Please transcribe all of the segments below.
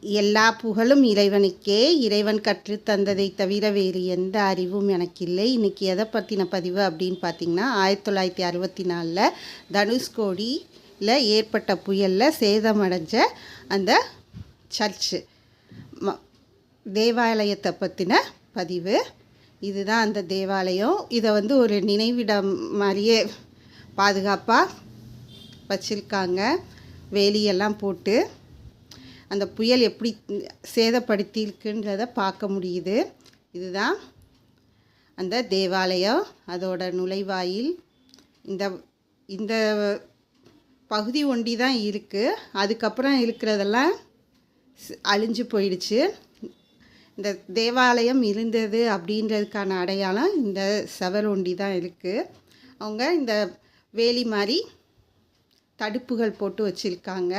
எல்லா புகழும் இறைவனுக்கே. இறைவன் கற்றுத் தந்ததை தவிர வேறு எந்த அறிவும் எனக்கு இல்லை இன்றைக்கி எதை பற்றின பதிவு அப்படின்னு பார்த்தீங்கன்னா ஆயிரத்தி தொள்ளாயிரத்தி அறுபத்தி நாலில் தனுஷ்கோடியில் ஏற்பட்ட புயலில் சேதமடைஞ்ச அந்த சர்ச்சு. ம தேவாலயத்தை பற்றின பதிவு. இதுதான் அந்த தேவாலயம். இதை வந்து ஒரு நினைவிடம் மாதிரியே பாதுகாப்பாக வச்சுருக்காங்க. வேலியெல்லாம் போட்டு அந்த புயல் எப்படி சேதப்படுத்தியிருக்குன்றத பார்க்க முடியுது. இதுதான் அந்த தேவாலயம். அதோட நுழைவாயில். இந்த இந்த பகுதி ஒண்டி தான் இருக்குது அதுக்கப்புறம் இருக்கிறதெல்லாம் அழிஞ்சு போயிடுச்சு. இந்த தேவாலயம் இருந்தது அப்படின்றதுக்கான அடையாளம் இந்த செவர் ஒண்டி தான் இருக்குது அவங்க இந்த வேலி மாதிரி தடுப்புகள் போட்டு வச்சுருக்காங்க.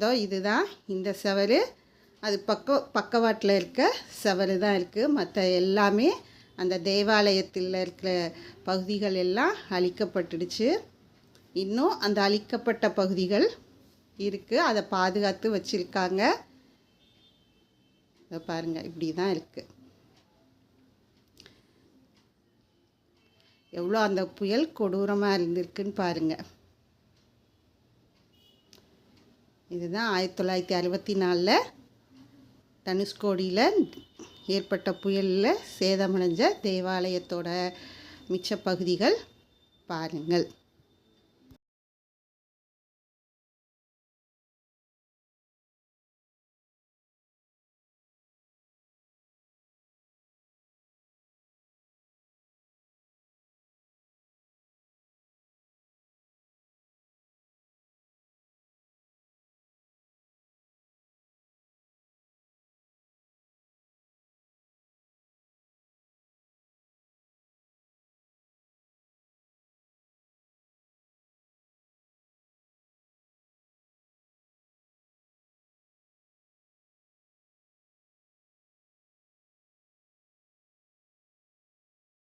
இதோ இதுதான் இந்த செவல் அது பக்க பக்கவாட்டில் இருக்க செவல் தான் இருக்குது மற்ற எல்லாமே அந்த தேவாலயத்தில் இருக்கிற பகுதிகள் எல்லாம் அழிக்கப்பட்டுடுச்சு. இன்னும் அந்த அழிக்கப்பட்ட பகுதிகள் இருக்குது அதை பாதுகாத்து வச்சுருக்காங்க. இதை பாருங்கள் இப்படி தான் இருக்குது எவ்வளோ அந்த புயல் கொடூரமாக இருந்திருக்குன்னு பாருங்கள் இதுதான் ஆயிரத்தி தொள்ளாயிரத்தி அறுபத்தி நாலில் தனுஷ்கோடியில் ஏற்பட்ட புயலில் சேதமடைஞ்ச தேவாலயத்தோட மிச்ச பகுதிகள் பாருங்கள்.